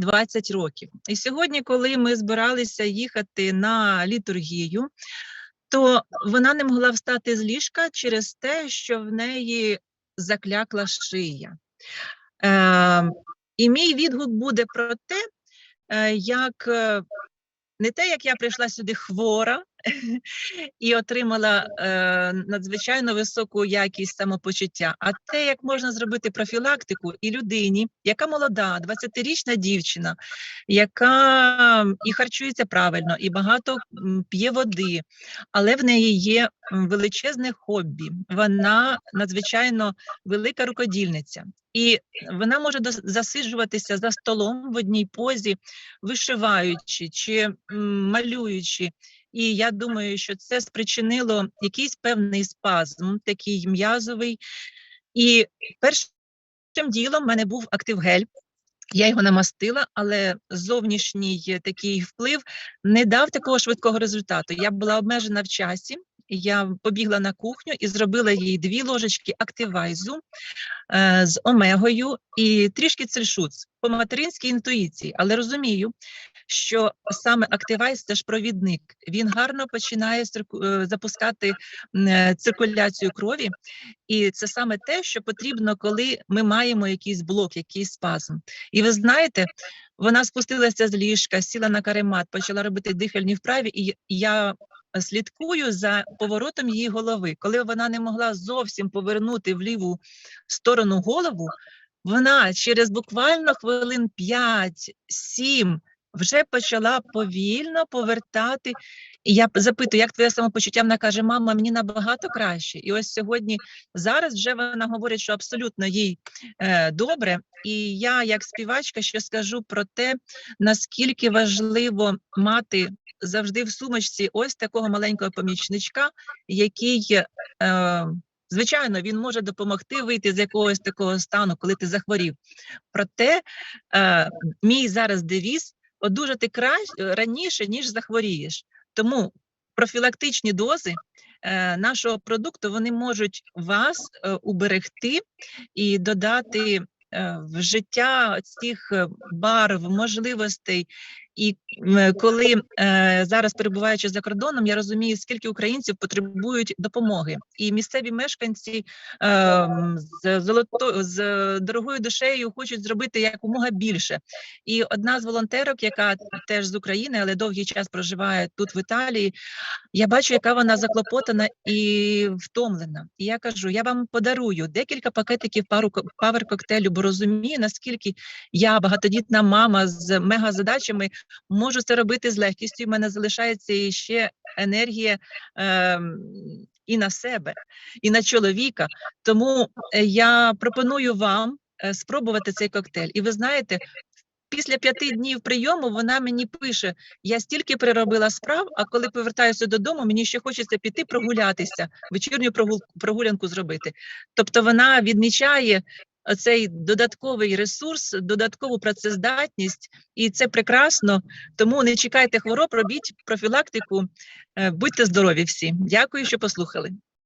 20 років. І сьогодні, коли ми збиралися їхати на літургію, то вона не могла встати з ліжка через те, що в неї заклякла шия. Е, і мій відгук буде про те, е, як е, не те, як я прийшла сюди хвора і отримала е, надзвичайно високу якість самопочуття, а те, як можна зробити профілактику і людині, яка молода, 20-річна дівчина, яка і харчується правильно, і багато п'є води, але в неї є величезне хобі. Вона надзвичайно велика рукодільниця. І вона може засиджуватися за столом в одній позі, вишиваючи чи малюючи. І я думаю, що це спричинило якийсь певний спазм, такий м'язовий. І першим ділом в мене був актив-гель. Я його намастила, але зовнішній такий вплив не дав такого швидкого результату. Я була обмежена в часі. Я побігла на кухню і зробила їй дві ложечки активайзу е, з омегою і трішки цельшуц по материнській інтуїції, але розумію, що саме активайз це ж провідник. Він гарно починає е, запускати е, циркуляцію крові, і це саме те, що потрібно, коли ми маємо якийсь блок, якийсь спазм. І ви знаєте, вона спустилася з ліжка, сіла на каремат, почала робити дихальні вправі, і я слідкую за поворотом її голови. Коли вона не могла зовсім повернути в ліву сторону голову, вона через буквально хвилин 5-7 вже почала повільно повертати. І я запитую, як твоє самопочуття? Вона каже: мама, мені набагато краще. І ось сьогодні, зараз вже вона говорить, що абсолютно їй е, добре. І я, як співачка, ще скажу про те, наскільки важливо мати завжди в сумочці ось такого маленького помічничка, який, е, звичайно, він може допомогти вийти з якогось такого стану, коли ти захворів. Проте е, мій зараз девіз одужати краще раніше, ніж захворієш. Тому профілактичні дози е, нашого продукту вони можуть вас е, уберегти і додати е, в життя цих е, барв, можливостей. І коли е, зараз перебуваючи за кордоном, я розумію, скільки українців потребують допомоги, і місцеві мешканці е, з золото з дорогою душею хочуть зробити якомога більше. І одна з волонтерок, яка теж з України, але довгий час проживає тут в Італії, я бачу, яка вона заклопотана і втомлена. І я кажу: я вам подарую декілька пакетиків пару павер коктейлю, бо розумію, наскільки я багатодітна мама з мегазадачами можу це робити з легкістю. У мене залишається ще енергія. ем, і на себе, і на чоловіка. Тому е, я пропоную вам е, спробувати цей коктейль. І ви знаєте, після п'яти днів прийому вона мені пише: я стільки переробила справ, а коли повертаюся додому, мені ще хочеться піти прогулятися, вечірню прогулянку зробити. Тобто вона відмічає. Цей додатковий ресурс, додаткову працездатність, і це прекрасно. Тому не чекайте хвороб, робіть профілактику, е, будьте здорові всі. Дякую, що послухали.